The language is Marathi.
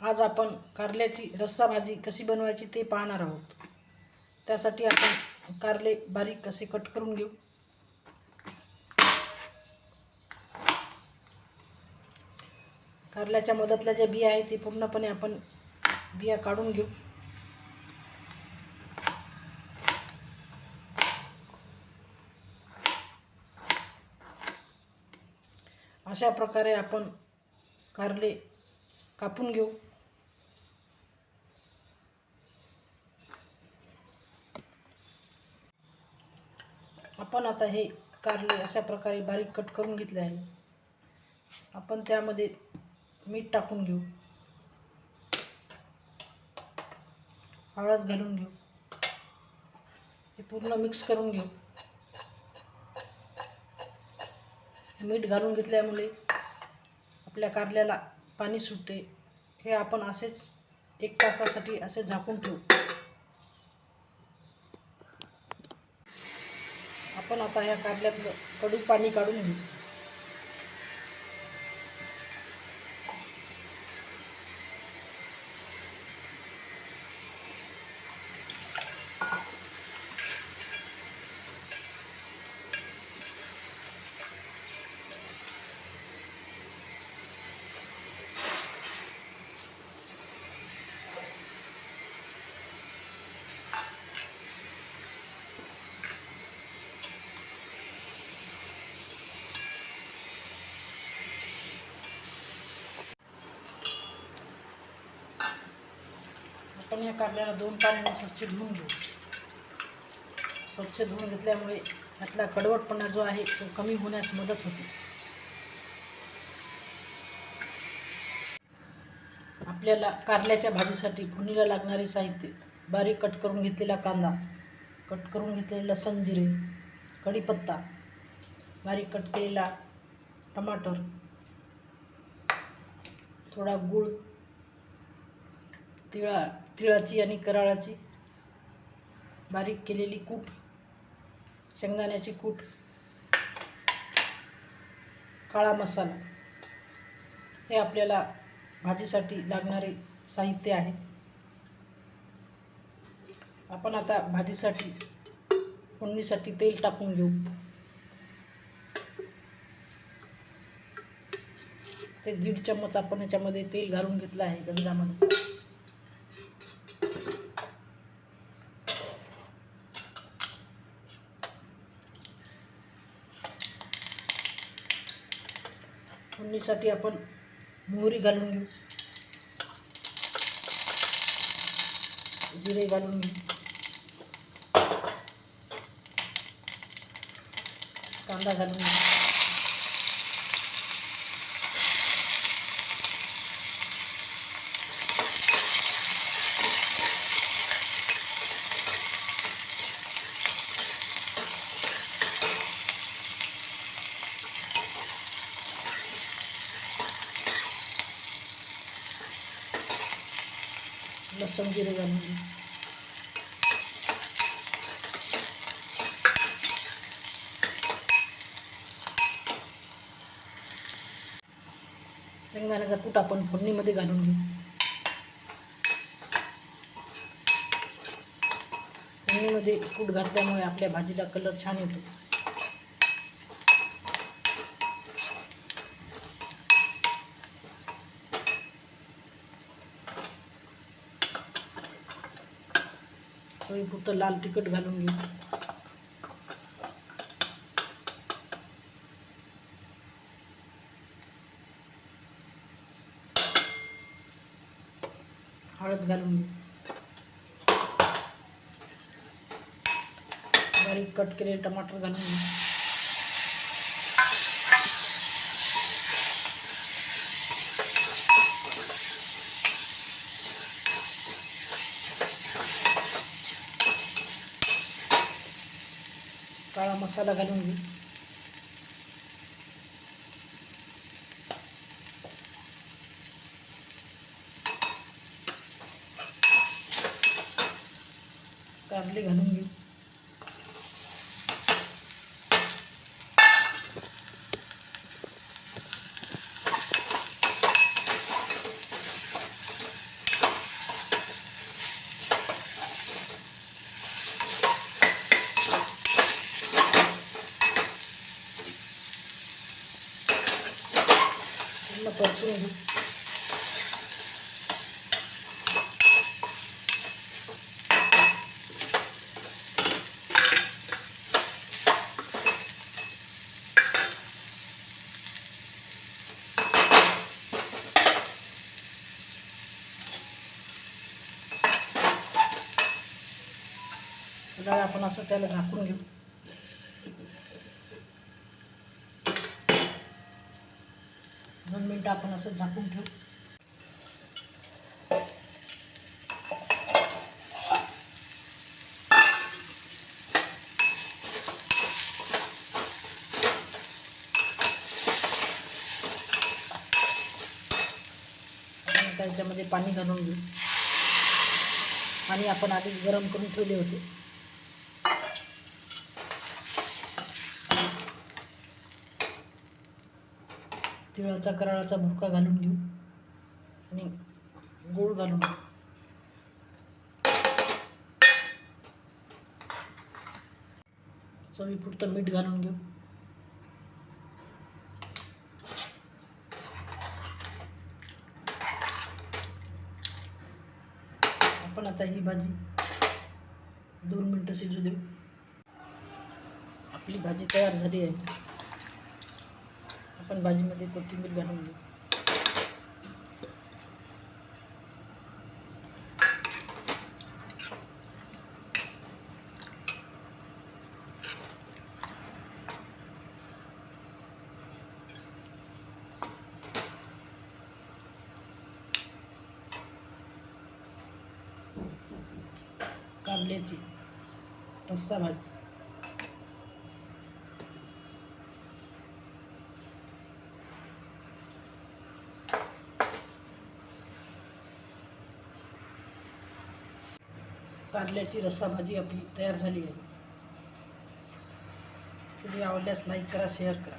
आज आपण कारल्याची रस्सा भाजी कशी बनवायची ते पाहणार आहोत. त्यासाठी आपण कारले बारीक कसे कट करून घेऊ. कारल्याच्या मदतल्या ज्या बिया आहेत ते पूर्णपणे आपण बिया काढून घेऊ. अशा प्रकारे आपण कारले कापून घेऊ. आपण आता हे कारले अशा प्रकारे बारीक कट करून घेतले आहे. आपण त्यामध्ये मीठ टाकून घेऊ. हळद घालून घेऊ. हे पूर्ण मिक्स करून घेऊ. मीठ घालून घेतल्यामुळे आपल्या कारल्याला पाणी सुटते. हे आपण असेच एक तासासाठी असे झाकून ठेवू. आपण आता ह्या कारल्यातलं कडू पाणी काढून घेऊ. आपण या कारल्याला दोन पाण्याने स्वच्छ धुवून घेऊ. स्वच्छ धुवून घेतल्यामुळे यातला कडवटपणा जो आहे तो कमी होण्यास मदत होते. आपल्याला कारल्याच्या भाजीसाठी फुनीला लागणारे साहित्य बारीक कट करून घेतलेला कांदा कट करून घेतलेले लसण जिरे कढीपत्ता बारीक कट केलेला टमाटर थोडा गूळ तिळा तिळाची आणि कराळाची बारीक केलेली कूट शेंगदाण्याची कूट काळा मसाला हे आपल्याला भाजीसाठी लागणारे साहित्य आहे. आपण आता भाजीसाठी फोडणीसाठी तेल टाकून घेऊ. ते दीड चम्मच आपण याच्यामध्ये तेल घालून घेतलं आहे गंजामध्ये. फोडणीसाठी आपण मोहरी घालून घेऊ. जिरे घालून घेऊ. कांदा घालून घेऊ. लसूण जिरे घालून. शेंगदाण्याचा कूट आपण फोडणीमध्ये घालून घेऊ. फोडणीमध्ये कूट घातल्यामुळे आपल्या भाजीला कलर छान येतो. चवीपुरतं लाल तिखट घालून घेऊ हळद बारीक कट केलेले टमाटर घालून मसाला घालून घेऊ कारले घालून घेऊ cortando. Kita akan masuk ke dalam akun. दोन मिनटं आपण असं झाकून ठेवू. त्याच्यामध्ये पाणी घालून घेऊ. आणि आपण आधी गरम करून ठेवले होते. तिळाचा कराळाचा भुरका घालून घेऊ. आणि गूळ घालून घेऊ. चवीपुरतं मीठ घालून घेऊ. आपण आता ही भाजी दोन मिनटं शिजू देऊ. आपली भाजी तयार झाली आहे. आपण भाजीमध्ये कोथिंबीर घालून कारल्याची रस्सा भाजी. कारल्याची रस्सा भाजी आपली तयार झाली आहे. व्हिडिओ आवडल्यास लाईक करा शेअर करा.